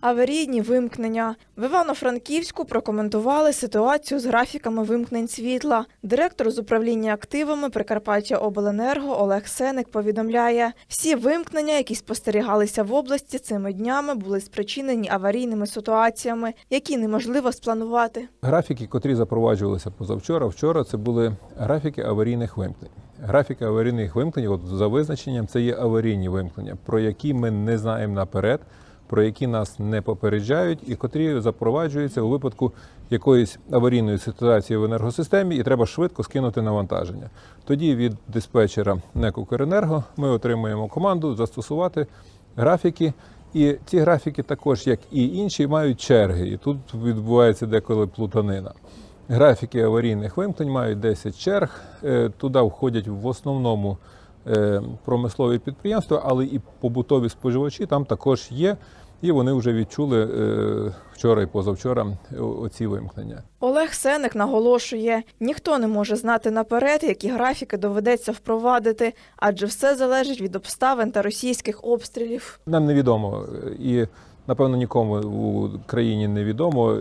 Аварійні вимкнення в Івано-Франківську прокоментували ситуацію з графіками вимкнень світла. Директор з управління активами Прикарпаття Обленерго Олег Сеник повідомляє, всі вимкнення, які спостерігалися в області цими днями, були спричинені аварійними ситуаціями, які неможливо спланувати. Графіки, котрі запроваджувалися позавчора, вчора це були графіки аварійних вимкнень. Графіки аварійних вимкнень, от за визначенням, це є аварійні вимкнення, про які ми не знаємо наперед, про які нас не попереджають, і котрі запроваджуються у випадку якоїсь аварійної ситуації в енергосистемі, і треба швидко скинути навантаження. Тоді від диспетчера НЕК «Укренерго» ми отримуємо команду застосувати графіки. І ці графіки також, як і інші, мають черги. І тут відбувається деколи плутанина. Графіки аварійних вимкнень мають 10 черг. Е, Туди входять в основному промислові підприємства, але і побутові споживачі там також є. І вони вже відчули е, вчора і позавчора оці вимкнення. Олег Сеник наголошує, ніхто не може знати наперед, які графіки доведеться впровадити, адже все залежить від обставин та російських обстрілів. Нам невідомо, е, і напевно нікому у країні невідомо,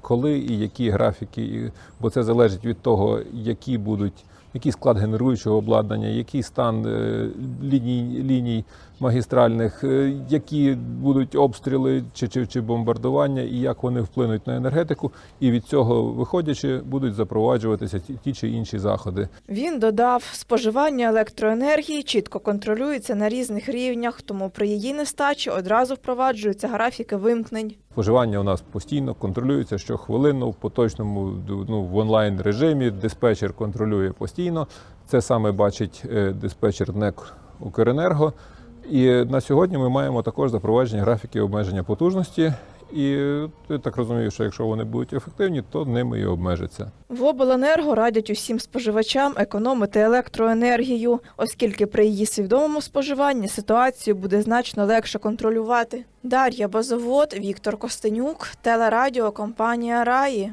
коли і які графіки, бо це залежить від того, які будуть. Який склад генеруючого обладнання, який стан е, ліній, ліній магістральних, е, які будуть обстріли чи, чи, чи бомбардування, і як вони вплинуть на енергетику, і від цього виходячи, будуть запроваджуватися ті, ті чи інші заходи. Він додав, споживання електроенергії чітко контролюється на різних рівнях, тому при її нестачі одразу впроваджуються графіки вимкнень. Споживання у нас постійно контролюється щохвилину, в поточному ну, в онлайн режимі. Диспетчер контролює постійно. Це саме бачить е, диспетчер НЕК Укренерго. І на сьогодні ми маємо також запровадження графіки обмеження потужності. І я так розумію, що якщо вони будуть ефективні, то ними і обмежаться. В обленерго радять усім споживачам економити електроенергію, оскільки при її свідомому споживанні ситуацію буде значно легше контролювати. Дар'я Базовод, Віктор Костенюк, телерадіо компанія Раї.